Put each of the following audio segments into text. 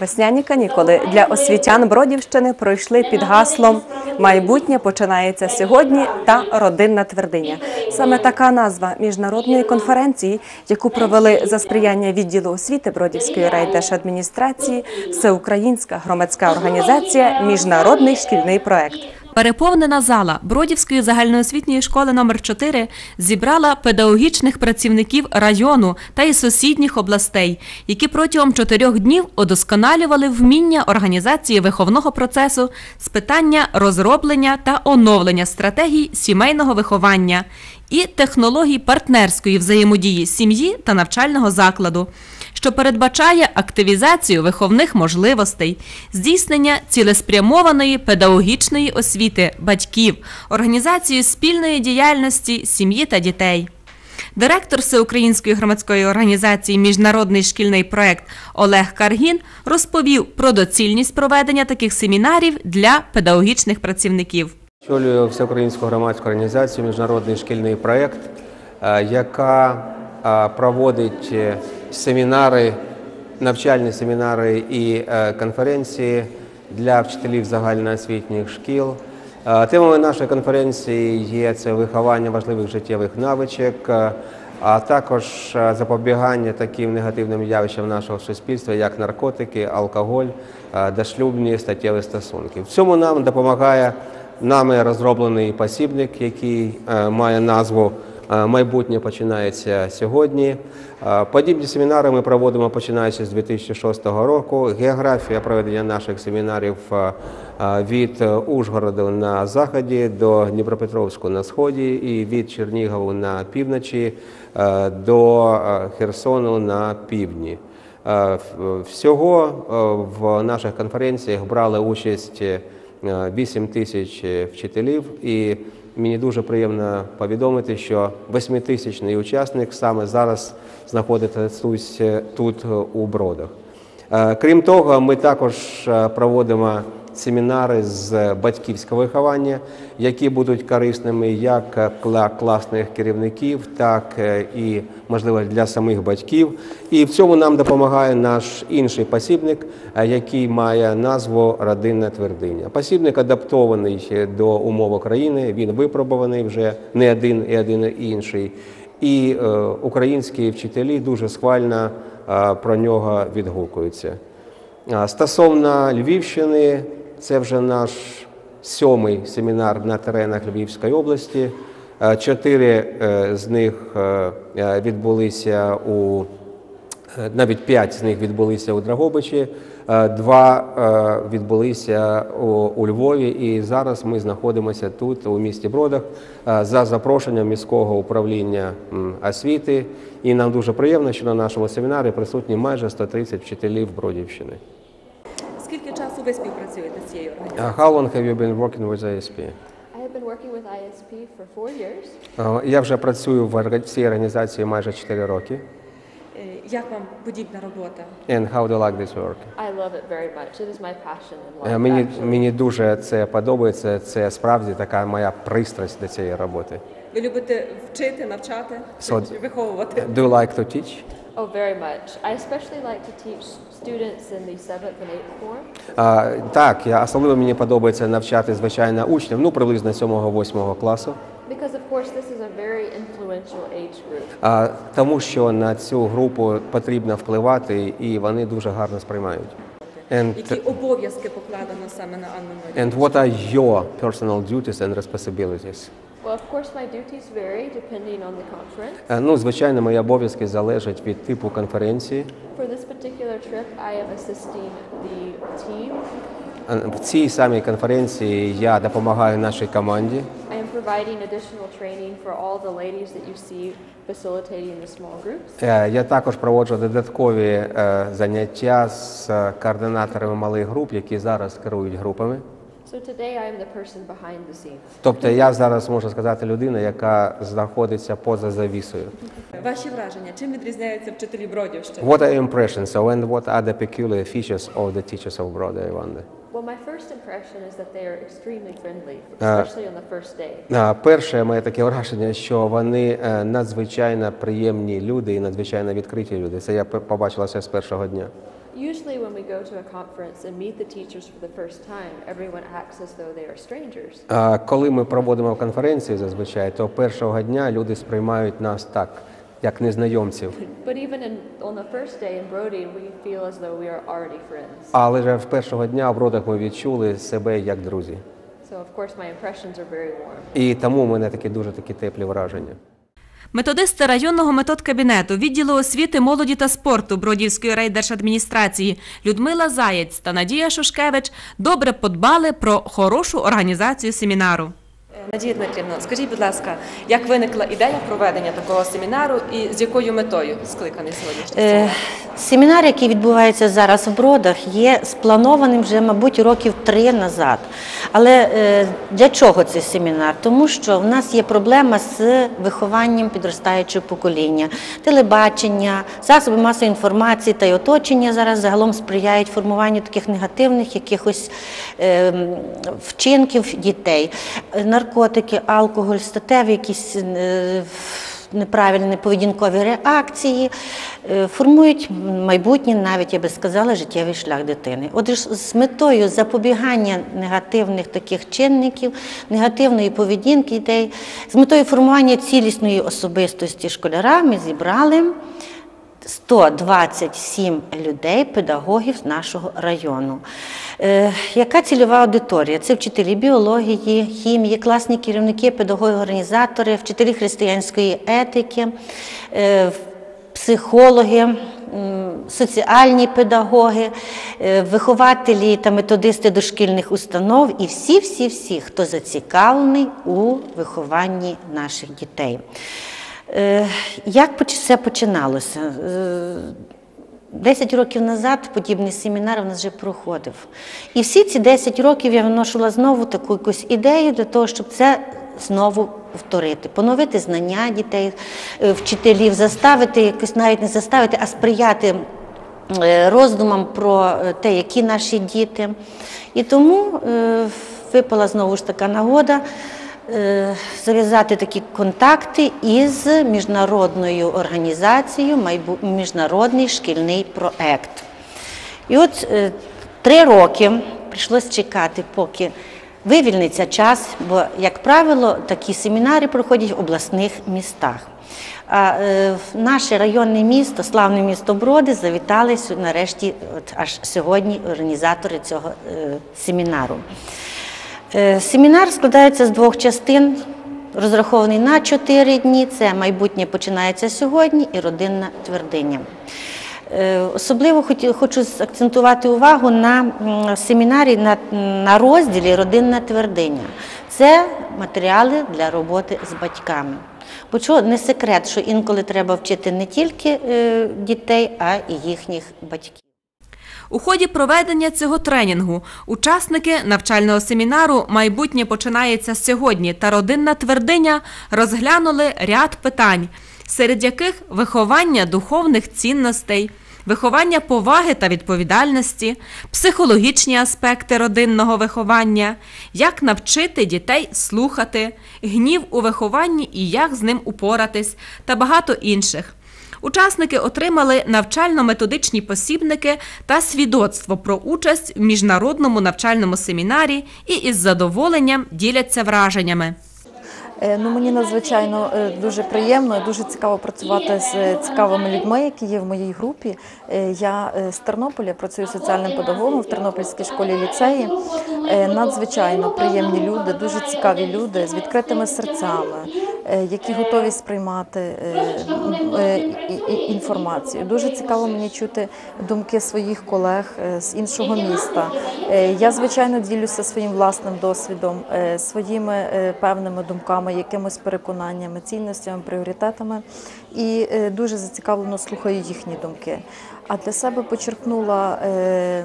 Весняні канікули для освітян Бродівщини пройшли під гаслом Майбутнє починається сьогодні та родинна твердиня. Саме така назва міжнародної конференції, яку провели за сприяння відділу освіти Бродівської райдержадміністрації, Всеукраїнська громадська організація Міжнародний шкільний проект. Переповнена зала Бродівської загальноосвітньої школи номер 4 зібрала педагогічних працівників району та й сусідніх областей, які протягом чотирьох днів удосконалювали вміння організації виховного процесу з питання розроблення та оновлення стратегій сімейного виховання і технологій партнерської взаємодії сім'ї та навчального закладу що передбачає активізацію виховних можливостей, здійснення цілеспрямованої педагогічної освіти батьків, організацію спільної діяльності сім'ї та дітей. Директор Всеукраїнської громадської організації Міжнародний шкільний проект Олег Каргін розповів про доцільність проведення таких семінарів для педагогічних працівників. Очолюю всеукраїнську громадську організацію Міжнародний шкільний проект, е, яка е, проводить е, семінари, навчальні семінари і е, конференції для вчителів загальноосвітніх шкіл. Е, Темою нашої конференції є це виховання важливих життєвих навичок, е, а також запобігання таким негативним явищам нашого суспільства, як наркотики, алкоголь, дошлюбні статтєві стосунки. В цьому нам допомагає нами розроблений посібник, який має назву Майбутнє починається сьогодні. Подібні семінари ми проводимо починаючи з 2006 року. Географія проведення наших семінарів від Ужгороду на заході до Дніпропетровську на сході і від Чернігову на півночі до Херсону на півдні. Всього в наших конференціях брали участь е, 8 тисяч вчителів, і мені дуже приємно повідомити, що восьмитисячний учасник саме зараз знаходиться тут, е, е, у Бродах. Е, Крім того, ми також проводимо семінари з батьківського виховання, які будуть корисними як для класних керівників, так е, і можливо для самих батьків. І в цьому нам допомагає наш інший посібник, е, який має назву Родинна твердиня. Посібник адаптований е, до умов України. Він випробуваний вже не один і один і інший. І е, українські вчителі дуже схвально е, про нього відгукуються. Стосовно Львівщини, це вже наш сьомий семінар на теренах Львівської області. Е, Чотири е, з них е, відбулися у навіть п'ять з них відбулися у Драгобичі, два відбулися у, Львові, і зараз ми знаходимося тут, у місті Бродах, за запрошенням міського управління освіти. І нам дуже приємно, що на нашому семінарі присутні майже 130 вчителів Бродівщини. Скільки часу ви з цією організацією? Uh, How long have you been working with ISP? I have been working with ISP for four years. Е, Я вже працюю в цій організації майже 4 роки. Е, Як вам подібна робота? And how do you like this work? I love it very much. It is my passion in Е, life. Мені, мені дуже це подобається. Це справді така моя пристрасть до цієї роботи. Ви любите вчити, навчати, So- виховувати? Do you like to teach? Oh, very much. I especially like to teach students in the seventh and eighth form. А, так, я особливо мені подобається навчати звичайно учнів, ну приблизно 7-8 класу. Because, of course, this is a very influential age group. А, тому що на цю групу потрібно впливати, і вони дуже гарно сприймають. And, Які обов'язки покладено саме на Анну Марію? and what are your personal duties and responsibilities? Е, Ну, звичайно, мої обов'язки залежать від типу конференції. Е, В цій самій конференції я допомагаю нашій команді. Е, Я також проводжу додаткові заняття з координаторами малих груп, які зараз керують групами. So today I am the person behind the scenes. Тобто я зараз можу сказати людина, яка знаходиться поза завісою. Ваші враження, чим відрізняються вчителі Бродівщини? What are your impressions? So, and what are the peculiar features of the teachers of I wonder? Well, my first impression is that they are extremely friendly, Uh, especially on the first day. Перше моє таке враження, що вони е, надзвичайно приємні люди і надзвичайно відкриті люди. Це я п- побачила це з першого дня. Usually, when we go to a conference and meet the teachers for the first time, everyone acts as though they are strangers. А Коли ми проводимо конференції зазвичай, то першого дня люди сприймають нас так, як незнайомців. But even in, on the first day in Brody, we feel as though we are already friends. Але вже в першого дня в родах ми відчули себе як друзі. So, of course, my impressions are very warm. І тому у мене такі дуже такі теплі враження. Методисти районного методкабінету відділу освіти, молоді та спорту Бродівської райдержадміністрації Людмила Заєць та Надія Шушкевич добре подбали про хорошу організацію семінару. Надія Дмитрівна, скажіть, будь ласка, як виникла ідея проведення такого семінару і з якою метою скликаний сьогоднішній Е, семінар? Семінар, який відбувається зараз в Бродах, є спланованим вже, мабуть, років три назад. Але е, для чого цей семінар? Тому що в нас є проблема з вихованням підростаючого покоління, телебачення, засоби масової інформації та й оточення зараз загалом сприяють формуванню таких негативних якихось е, вчинків дітей. Е, Наркотики, алкоголь, статеві якісь. е, неправильні поведінкові реакції е, формують майбутнє, навіть я би сказала, життєвий шлях дитини. Отже, з метою запобігання негативних таких чинників, негативної поведінки дітей, з метою формування цілісної особистості школяра ми зібрали 127 людей, педагогів з нашого району. Е, яка цільова аудиторія? Це вчителі біології, хімії, класні керівники, педагоги, організатори, вчителі християнської етики, е, психологи, соціальні педагоги, е, вихователі та методисти дошкільних установ і всі-всі-всі, хто зацікавлений у вихованні наших дітей. Е, Як все починалося? Е, 10 років назад подібний семінар у нас вже проходив. І всі ці 10 років я виношувала знову таку якусь ідею для того, щоб це знову повторити, поновити знання дітей, е, вчителів, заставити, якось навіть не заставити, а сприяти роздумам про те, які наші діти. І тому випала знову ж така нагода зав'язати такі контакти із міжнародною організацією «Майбу- Міжнародний шкільний проект. І от е, три роки прийшлось чекати, поки вивільниться час, бо, як правило, такі семінари проходять в обласних містах. А е, наше районне місто, славне місто Броди, завітали нарешті, аж сьогодні, організатори цього е, семінару. Е, Семінар складається з двох частин, розрахований на чотири дні. Це майбутнє починається сьогодні і родинна твердиня. Е, Особливо хочу акцентувати увагу на семінарі на, розділі Родинна твердиня. Це матеріали для роботи з батьками. Бо чого не секрет, що інколи треба вчити не тільки е, дітей, а і їхніх батьків. У ході проведення цього тренінгу учасники навчального семінару Майбутнє починається сьогодні та родинна твердиня розглянули ряд питань, серед яких виховання духовних цінностей, виховання поваги та відповідальності, психологічні аспекти родинного виховання, як навчити дітей слухати, гнів у вихованні і як з ним упоратись, та багато інших. Учасники отримали навчально-методичні посібники та свідоцтво про участь в міжнародному навчальному семінарі і із задоволенням діляться враженнями. Е, Ну, мені надзвичайно е, дуже приємно дуже цікаво працювати з е, цікавими людьми, які є в моїй групі. Я з Тернополя працюю соціальним педагогом в Тернопільській школі ліцеї. Надзвичайно приємні люди, дуже цікаві люди з відкритими серцями, які готові сприймати інформацію. Дуже цікаво мені чути думки своїх колег з іншого міста. Я, звичайно, ділюся своїм власним досвідом, своїми певними думками, якимись переконаннями, цінностями, пріоритетами і е, дуже зацікавлено слухаю їхні думки. А для себе почерпнула е,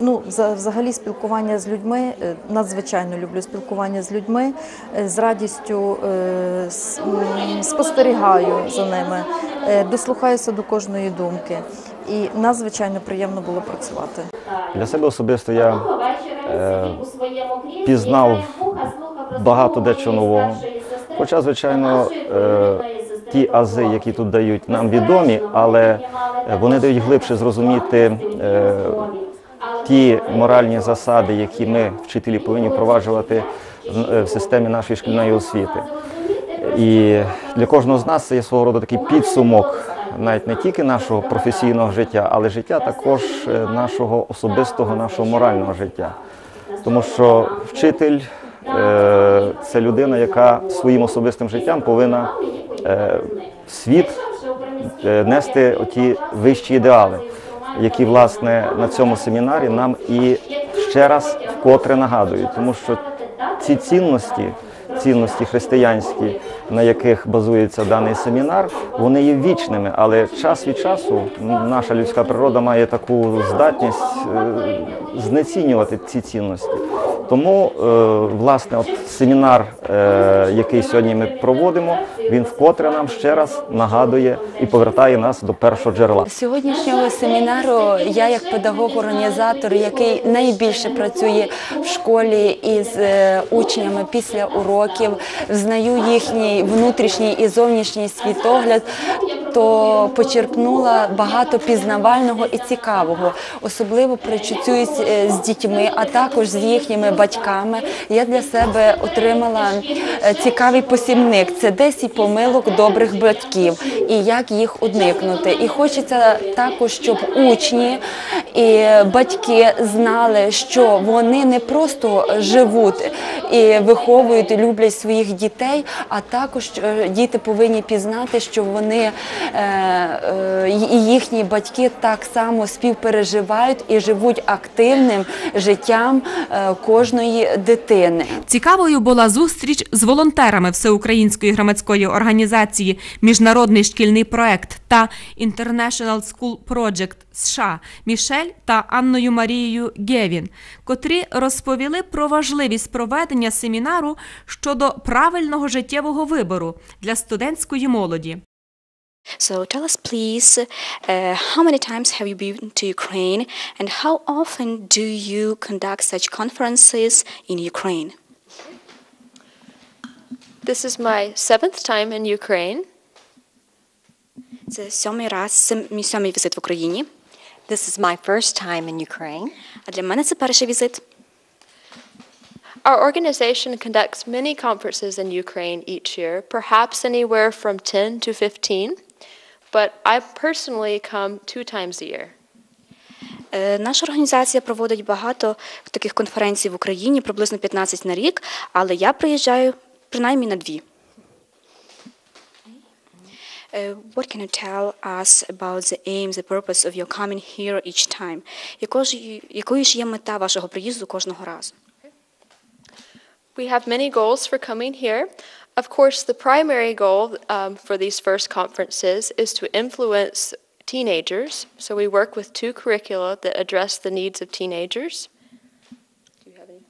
ну, вза- взагалі спілкування з людьми. е, Надзвичайно люблю спілкування з людьми, з радістю спостерігаю за ними, дослухаюся до кожної думки. І надзвичайно приємно було працювати. Для себе особисто я е, пізнав багато дечого нового. Хоча, звичайно, е, ті ази, які тут дають, нам відомі, але вони дають глибше зрозуміти е, ті моральні засади, які ми, вчителі, повинні впроваджувати в- е, системі нашої шкільної освіти. І для кожного з нас це є свого роду такий підсумок навіть не тільки нашого професійного життя, але життя також нашого особистого, нашого морального життя. Тому що вчитель це людина, яка своїм особистим життям повинна е, в світ е, нести оті вищі ідеали, які власне на цьому семінарі нам і ще раз вкотре нагадують, тому що ці цінності, цінності християнські, на яких базується даний семінар, вони є вічними, але час від часу наша людська природа має таку здатність е, знецінювати ці цінності. Тому, е, власне, от семінар, е, який сьогодні ми проводимо, він вкотре нам ще раз нагадує і повертає нас до першого джерела. Сьогоднішнього семінару я як педагог-організатор, який найбільше працює в школі із е, учнями після уроків, знаю їхній внутрішній і зовнішній світогляд, то почерпнула багато пізнавального і цікавого. Особливо е, з дітьми, а також з їхніми батьками. Я для себе отримала е, цікавий посібник. Це 10 помилок добрих батьків і як їх уникнути. І хочеться також, щоб учні і батьки знали, що вони не просто живуть і виховують, люблять своїх дітей, а також е, діти повинні пізнати, що вони е, і їхні батьки так само співпереживають і живуть активним життям е, кожної дитини. Цікавою була зустріч з волонтерами Всеукраїнської громадської організації Міжнародний шкільний проект та International School Project США Мішель та Анною Марією Гевін, котрі розповіли про важливість проведення семінару щодо правильного життєвого вибору для студентської молоді. So tell us, please, uh, how many times have you been to Ukraine and how often do you conduct such conferences in Ukraine? This is my seventh time in Ukraine. Це сьомий раз, сем- мій сьомий візит в Україні. This is my first time in Ukraine. А для мене це перший візит. Our organization conducts many conferences in Ukraine each year, perhaps anywhere from 10 to 15, But I personally come two times a year. Е, Наша організація проводить багато таких конференцій в Україні, приблизно 15 на рік, але я приїжджаю принаймні на дві. Е, What can you tell us about the aim, the purpose of your coming here each time? Якою ж, якою ж є мета вашого приїзду кожного разу? We have many goals for coming here. Of course, the primary goal um, for these first conferences is to influence teenagers. So we work with two curricula that address the needs of teenagers. Do you have any?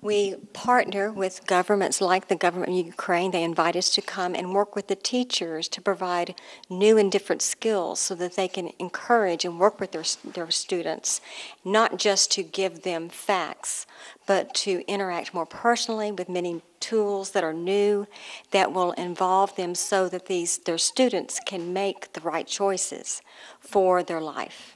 We partner with governments like the government of Ukraine. They invite us to come and work with the teachers to provide new and different skills so that they can encourage and work with their, their students, not just to give them facts, but to interact more personally with many tools that are new that will involve them so that these their students can make the right choices for their life.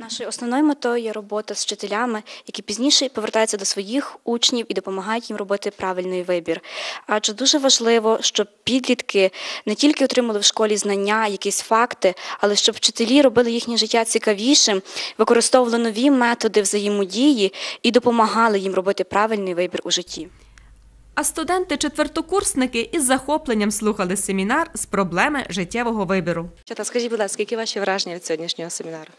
Нашою основною метою є робота з вчителями, які пізніше повертаються до своїх учнів і допомагають їм робити правильний вибір. Адже дуже важливо, щоб підлітки не тільки отримали в школі знання, якісь факти, але щоб вчителі робили їхнє життя цікавішим, використовували нові методи взаємодії і допомагали їм робити правильний вибір у житті. А студенти-четвертокурсники із захопленням слухали семінар з проблеми життєвого вибору. Чата, скажіть, будь ласка, які ваші враження від сьогоднішнього семінару?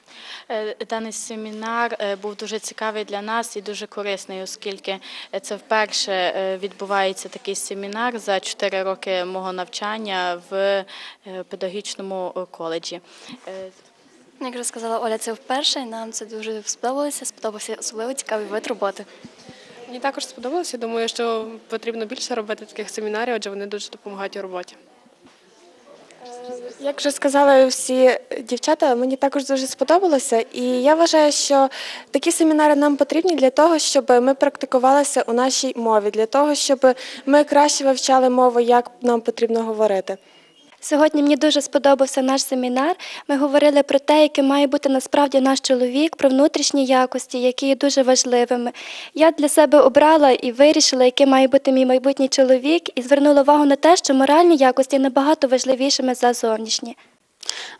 Е, Даний семінар е, був дуже цікавий для нас і дуже корисний, оскільки е, це вперше відбувається такий семінар за 4 роки мого навчання в педагогічному коледжі. Як вже сказала Оля, це вперше, і нам це дуже сподобалося. Сподобався особливо цікавий вид роботи. Мені також сподобалося. Думаю, що потрібно більше робити таких семінарів, адже вони дуже допомагають у роботі. Як вже сказали всі дівчата, мені також дуже сподобалося, і я вважаю, що такі семінари нам потрібні для того, щоб ми практикувалися у нашій мові, для того, щоб ми краще вивчали мову, як нам потрібно говорити. Сьогодні мені дуже сподобався наш семінар. Ми говорили про те, яким має бути насправді наш чоловік, про внутрішні якості, які є дуже важливими. Я для себе обрала і вирішила, яким має бути мій майбутній чоловік, і звернула увагу на те, що моральні якості набагато важливішими за зовнішні.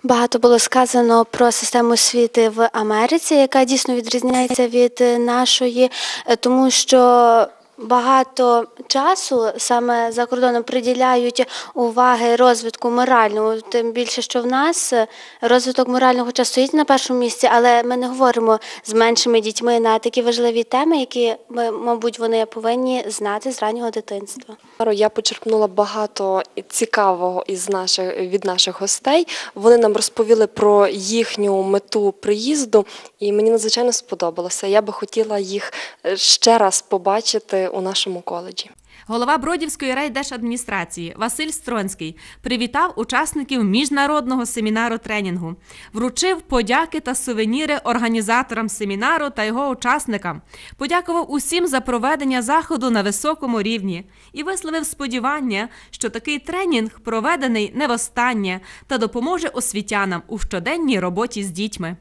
Багато було сказано про систему освіти в Америці, яка дійсно відрізняється від е, нашої, е, тому що багато часу саме за кордоном приділяють уваги розвитку моральному. Тим більше, що в нас е, розвиток морального хоча стоїть на першому місці, але ми не говоримо з меншими дітьми на такі важливі теми, які мабуть, вони повинні знати з раннього дитинства. Я почерпнула багато цікавого із наших від наших гостей. Вони нам розповіли про їхню мету приїзду, і мені надзвичайно сподобалося. Я би хотіла їх е, ще раз побачити у нашому коледжі. Голова Бродівської райдержадміністрації Василь Стронський привітав учасників міжнародного семінару тренінгу, вручив подяки та сувеніри організаторам семінару та його учасникам, подякував усім за проведення заходу на високому рівні і висловив сподівання, що такий тренінг проведений не востаннє та допоможе освітянам у щоденній роботі з дітьми.